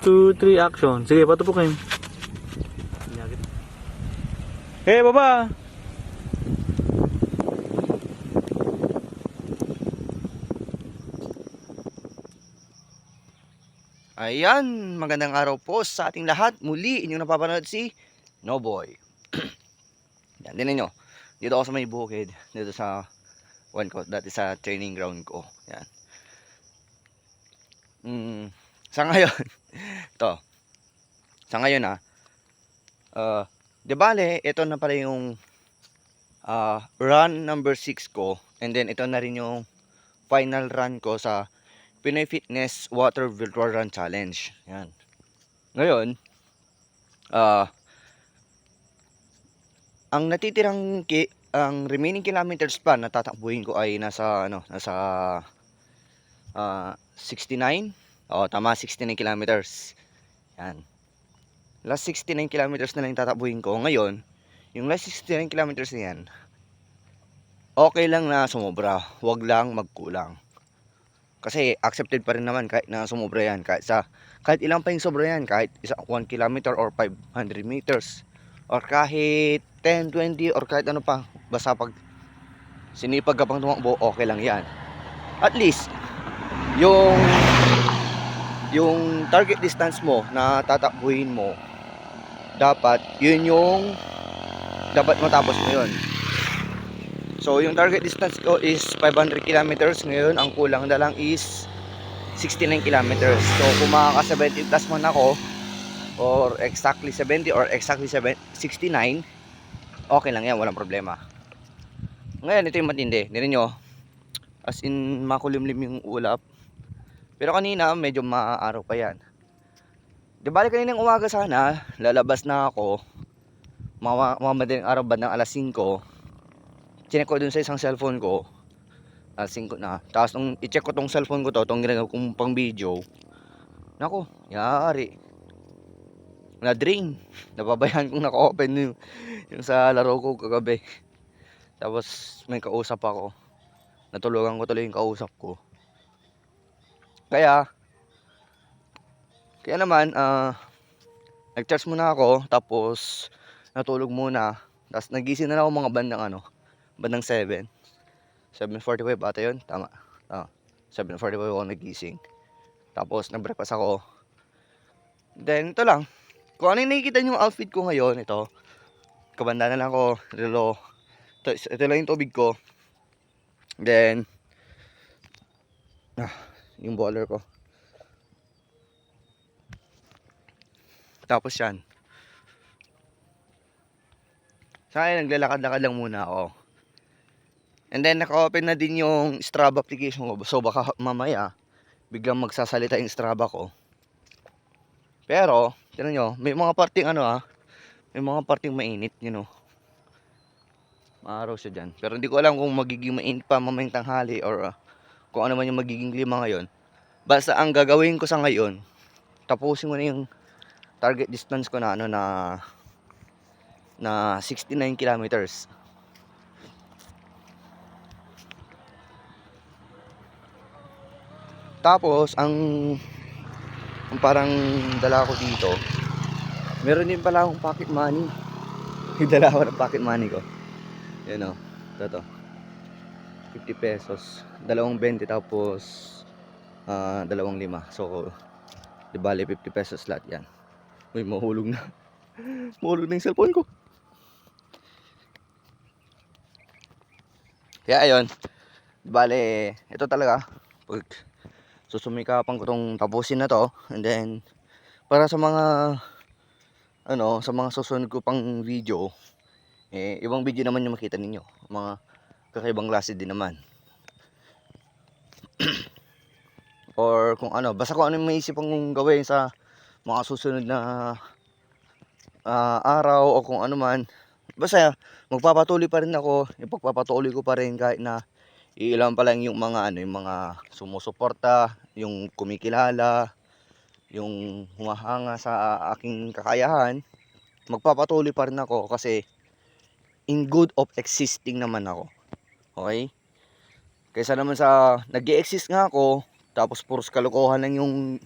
2, 3, action. Sige, patupukin. Hey, baba! Ayan, magandang araw po sa ating lahat. Muli, inyong napapanood si Noboy. Yan, din ninyo. Dito ako sa may bukid. Dito sa, one ko, dati sa training ground ko. Yan. Mm, sa ngayon, to. Sa ngayon ah, uh, di bale, ito na pala yung ah, run number 6 ko. And then, ito na rin yung final run ko sa Pinoy Fitness Water Virtual Run Challenge. Yan. Ngayon, ah ang natitirang ki, ang remaining kilometers pa na tatakbuhin ko ay nasa ano, nasa ah 69. Oo, tama 69 kilometers. Yan. Last 69 kilometers na lang yung tatakbuhin ko. Ngayon, yung last 69 kilometers na yan, okay lang na sumobra. Huwag lang magkulang. Kasi accepted pa rin naman kahit na sumobra yan. Kahit, sa, kahit ilang pa yung sobra yan. Kahit isa, 1 kilometer or 500 meters. Or kahit 10, 20 or kahit ano pa. Basta pag sinipag ka pang tumakbo, okay lang yan. At least, yung yung target distance mo na tatakbuhin mo, dapat yun yung dapat matapos mo yun. So, yung target distance ko is 500 kilometers. Ngayon, ang kulang na lang is 69 kilometers. So, kung makaka 70 plus man ako, or exactly 70 or exactly 7, 69, okay lang yan, walang problema. Ngayon, ito yung matindi. Ninin nyo, as in, makulimlim yung ulap. Pero kanina, medyo maaaraw pa yan. Di bali kaninang umaga sana, lalabas na ako, mama, mamadaling araw ba ng alas 5, chinek ko dun sa isang cellphone ko. Alas 5 na. Tapos nung i-check ko tong cellphone ko to tong ginagawa kong pang video nako yari. Na drain nababayan kong naka-open yung, yung sa laro ko kagabi. Tapos may kausap ako. Natulungan ko tuloy yung kausap ko kaya kaya naman ah nag-charge muna ako tapos natulog muna. Tapos nagising na ako mga bandang ano bandang 7 7.45 ata yun tama. Ah, 7.45 ako nagising. Tapos nag-breakfast ako. Then ito lang. Kung ano yung nakikita yung outfit ko ngayon ito. Kabanda na lang ako relo ito, ito lang yung tubig ko. Then ah, yung baller ko tapos yan sa akin naglalakad-lakad lang muna ako And then naka-open na din yung Strava application ko. So baka mamaya biglang magsasalita yung Strava ko. Pero, tignan nyo, may mga parting ano ah, may mga parting mainit, you know. Maaraw siya dyan. Pero hindi ko alam kung magiging mainit pa mamayang tanghali or ah, kung ano man yung magiging klima ngayon. Basta ang gagawin ko sa ngayon, tapusin ko na yung target distance ko na ano na na 69 kilometers. Tapos, ang, ang parang dala ko dito, meron din pala akong pocket money. Yung dala ko ng pocket money ko. Yan o, ito to. 50 pesos. Dalawang 20 tapos ah, dalawang lima. So, di bali 50 pesos lahat yan. Uy, mahulog na. mahulog na yung cellphone ko. Kaya ayun, di bali, ito talaga. Pag susumikapan ko tong tapusin na to and then para sa mga ano sa mga susunod ko pang video eh ibang video naman yung makita ninyo mga kakaibang klase din naman. Or kung ano basta kung ano yung maisip kong gawin sa mga susunod na ah, araw o kung ano man. Basta magpapatuloy pa rin ako ipagpapatuloy ko pa rin kahit na ilan pa lang yung mga ano yung mga sumusuporta yung kumikilala yung humahanga sa aking kakayahan. Magpapatuloy pa rin ako kasi in good of existing naman ako okay kaysa naman sa nag exist nga ako tapos puros kalokohan lang yung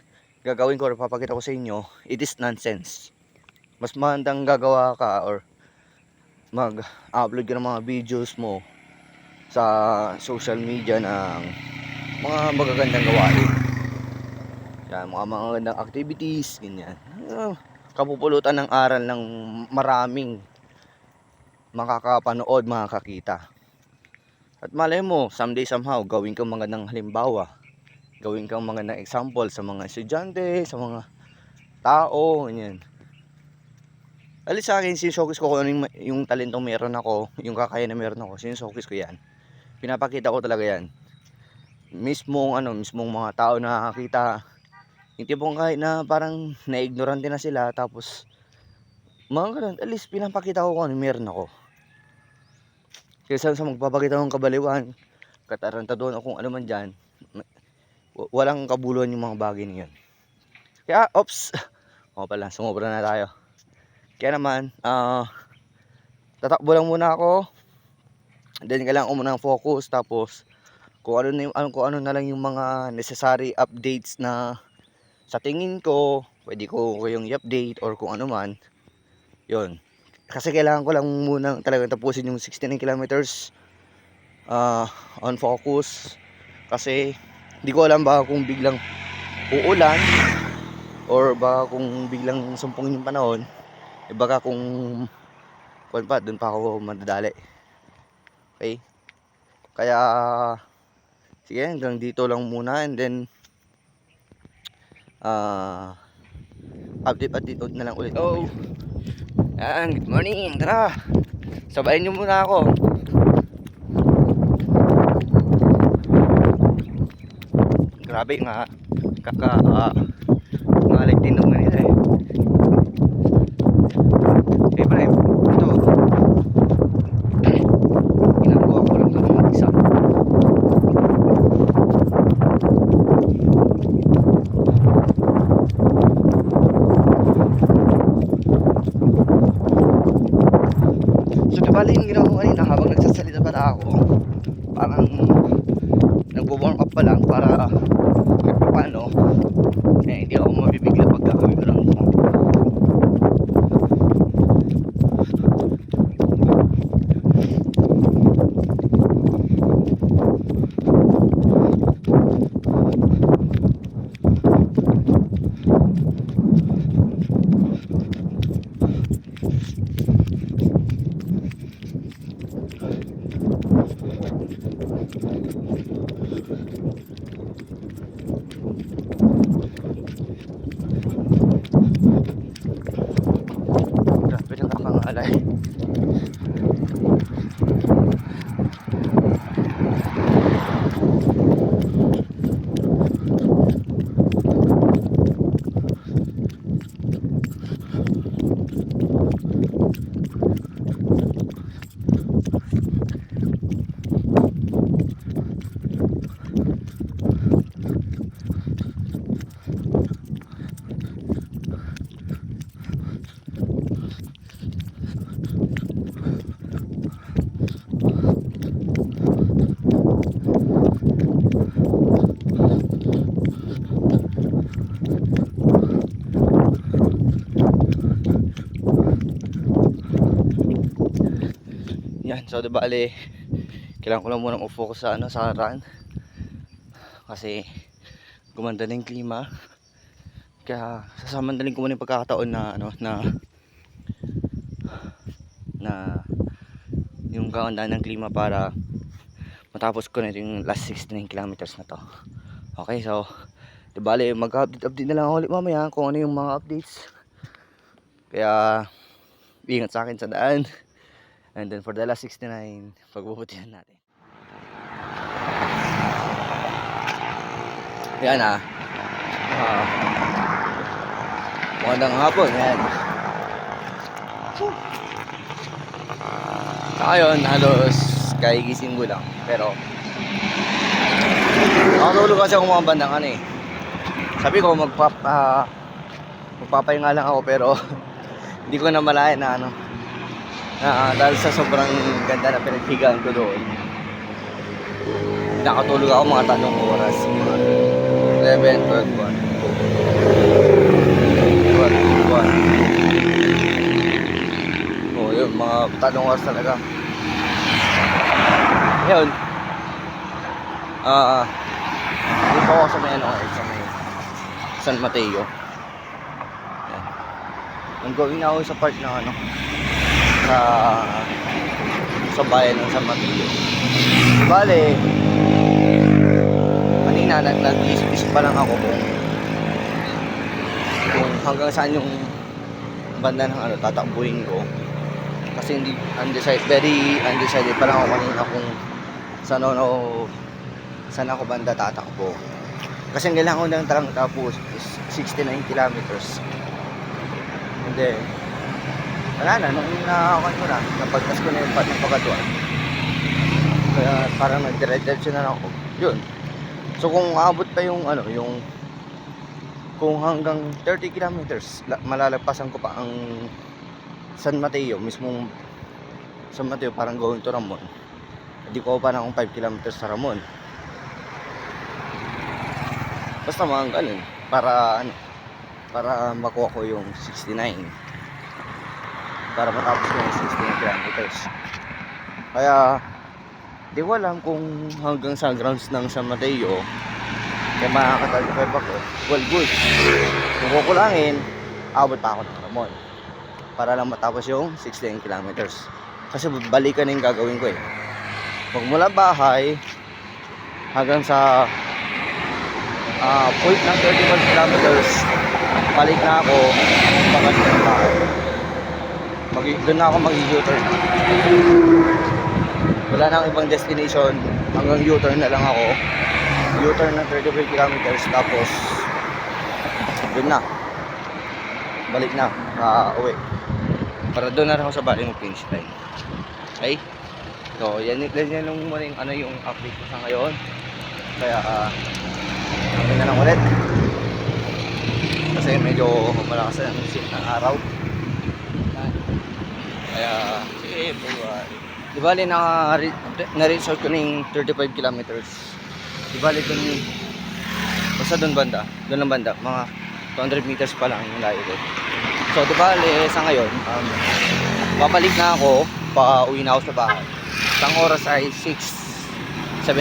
gagawin ko or papakita ko sa inyo, it is nonsense. Mas magandang gagawa ka or mag-upload ka ng mga videos mo sa social media ng mga magagandang gawain. Yan, mga magagandang activities, ganyan. Ah, kapupulutan ng aral ng maraming makakapanood, makakakita. At malay mo, someday somehow, gawin kang magandang halimbawa. Gawin kang magandang example sa mga estudyante, sa mga tao, ganyan. Alis sa akin, sinusokis ko kung ano yung, yung talentong meron ako, yung kakaya na meron ako, sinusokis ko yan. Pinapakita ko talaga yan. Mismong ano, mismong mga tao na nakakita, yung tipong kahit na parang na-ignorante na sila, tapos mga ganun, least pinapakita ko kung ano meron ako. Kaysa sa magpapakita ng kabaliwan, katarantaduhan o kung ano man dyan, walang kabuluhan yung mga bagay na yun. Kaya, ops, o pala, sumobra na tayo. Kaya naman, ah, tatakbo lang muna ako. Then kailangan ko muna focus tapos kung ano, na yung, ano, kung ano na lang yung mga necessary updates na sa tingin ko, pwede ko kayong i-update or kung ano man. Yun. Kasi kailangan ko lang muna talagang tapusin yung 69 kilometers ah, on focus. Kasi hindi ko alam baka kung biglang uulan or baka kung biglang sumpungin yung panahon eh baka kung kuwan pa, doon pa ako madadali. Okay? Kaya sige, hanggang dito lang muna and then ah update update na lang ulit. Oh. Yan, good morning. Tara. Sabayin niyo muna ako. Grabe nga kaka uh, ngalit din naman nila eh. Eh, 来。So di bali, kailangan ko lang muna mag-focus sa ano, sa run. Kasi gumanda na yung klima. Kaya sasamantalin ko muna yung pagkakataon na ano, na na yung kagandahan ng klima para matapos ko na yung last 69 kilometers na to. Okay, so di bali, mag-update update na lang ako ulit mamaya kung ano yung mga updates. Kaya ingat sa akin sa daan. And then for the last 69, pagbubutihan natin. Yan ah. Ah. magandang hapon, yan. Ngayon, halos kahigising ko lang. Pero, nakatulog kasi ako mga bandang ano eh. Sabi ko, magpap, ah, magpapahinga lang ako pero hindi ko na malayan na ano, Uh, dahil sa sobrang ganda na pinaghigaan ko doon, nakatulog ako mga tanong oras. 11, 12, 1. 12, 1. Oh, mga tanong oras talaga. Yun. Ah, uh, dito ako sa may ano, sa may San Mateo. Yeah. I'm going ako sa part na ano, sa sa bayan ng San Mateo. Bale, kanina nag nag-isip pa lang ako kung kung hanggang saan yung banda ng ano tatakbuhin ko. Kasi hindi undecided very undecided pa lang ako kanina kung saan ako saan ako banda tatakbo. Kasi ang kailangan ko ng tarang tapos is 69 kilometers. And then wala na nung nakakan ko na napagtas ko na yung part ng pagkatuan. Kaya parang nag-diretso na ako. Yun. So kung aabot pa yung ano yung kung hanggang 30 kilometers la- malalagpasan ko pa ang San Mateo mismong San Mateo parang going to Ramon. Hindi ko pa na akong 5 kilometers sa Ramon. Basta mga ganun para ano para makuha ko yung 69 para matapos ko yung 69 kilometers kaya di ko alam kung hanggang sa grounds ng San Mateo kaya makakatalipay ako? Well good. Kung kukulangin abot pa ako ng Ramon para lang matapos yung 16 kilometers. Kasi balikan yung gagawin ko eh. Pag mula bahay hanggang sa ah, point ng 31 kilometers balik na ako bahay mag doon na ako mag U-turn wala nang ibang destination. Hanggang U-turn na lang ako. U-turn ng 35 kilometers tapos doon na. Balik na. Uh, uwi para doon na ako sa baling ng finish line. Okay? So yan, yan, yan yung muna yung ano yung update ko sa ngayon. Kaya uh, na lang ulit. Kasi medyo malakas na ang araw kaya sige bye di bali na na-resort ko ng 35 kilometers. Di bali dun basta dun banda dun lang banda mga 200 meters pa lang yung layo doon so di bali sa ngayon um, babalik na ako pa uwi na ako sa bahay. Ang oras ay 6.17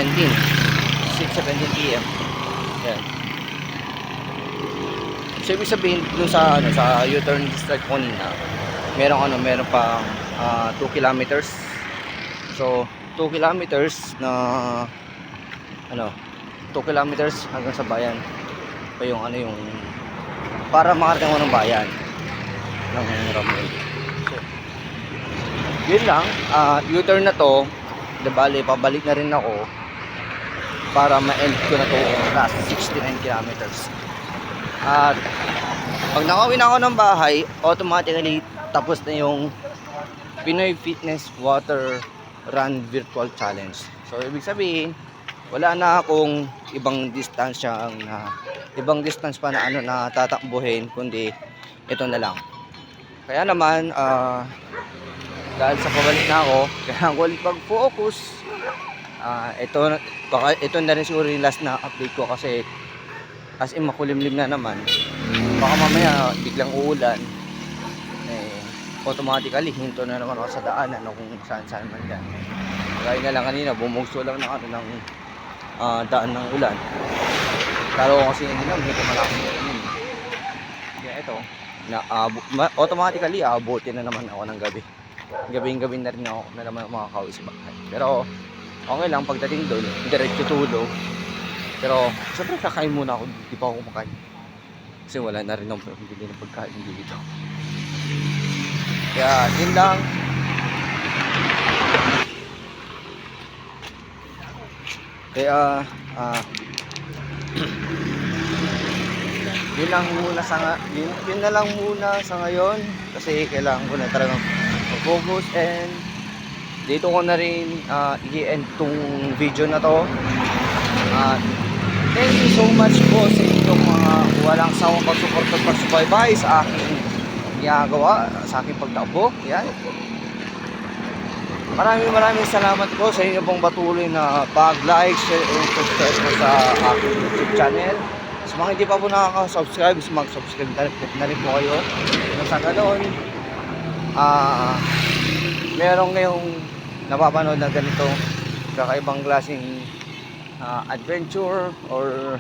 6.17 p.m. Yan. So, ibig sabihin dun sa, ano, sa U-turn district kanina, meron ano, meron pa 2 kilometers. So, 2 kilometers na ano, 2 kilometers hanggang sa bayan. Pa yung ano yung para makarating ako ng bayan ng Ramon. So, yun lang, ah, U-turn na to, de bale, pabalik na rin ako para ma-end ko na to last 69 kilometers. At pag nakawin ako ng bahay, automatically tapos na yung Pinoy Fitness Water Run Virtual Challenge. So ibig sabihin, wala na akong ibang distansya ang na ibang distance pa na ano na tatakbuhin kundi ito na lang. Kaya naman ah dahil sa pabalik na ako, kailangan ko ulit mag-focus. Ah, ito baka ito na rin siguro yung last na update ko kasi as in makulimlim na naman. Baka mamaya biglang uulan. Automatically hinto na naman ako sa daanan o kung saan saan man yan. Kaya na lang kanina, bumugso lang ng ano ng ah, daan ng ulan. Lalo ko kasi hindi naman, hindi ulan. Kaya ito, na, ma- automatically aabutin na naman ako ng gabi. Gabing gabi na rin ako na naman makakauwi sa bahay. Pero okay lang pagdating doon, diretso tulog. Pero syempre kakain muna ako, di pa ako kumakain. Kasi wala na rin akong bibili ng pagkain dito. Kaya yun lang. Kaya ah yun lang muna sa nga, yun, yun na lang muna sa ngayon. Kasi kailangan ko na talagang mag-focus and dito ko na rin uh, i-end tong video na to. At thank you so much po sa inyong mga walang sawang pagsuporta at pagsubaybay sa aking ginagawa sa aking pagtakbo. Yan. Maraming maraming salamat po sa inyo pong patuloy na pag-like, share, and subscribe po sa aking YouTube channel. Sa mga hindi pa po nakaka-subscribe, mag-subscribe na na rin po kayo. Sa ganoon, ah, meron ngayong napapanood na ganito kakaibang klaseng ah, adventure or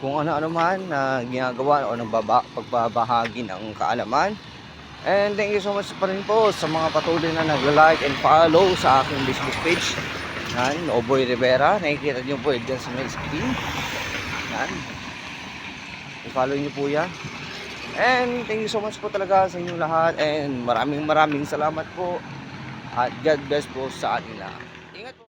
kung ano-ano man na ginagawa o nagbaba, pagbabahagi ng kaalaman. And thank you so much pa rin po sa mga patuloy na nagla-like and follow sa aking Facebook page. Yan, Oboy Rivera. Nakikita niyo po dyan sa my screen. Yan. I-follow niyo po yan. And thank you so much po talaga sa inyong lahat. And maraming maraming salamat po. At God bless po sa ating lahat. Ingat.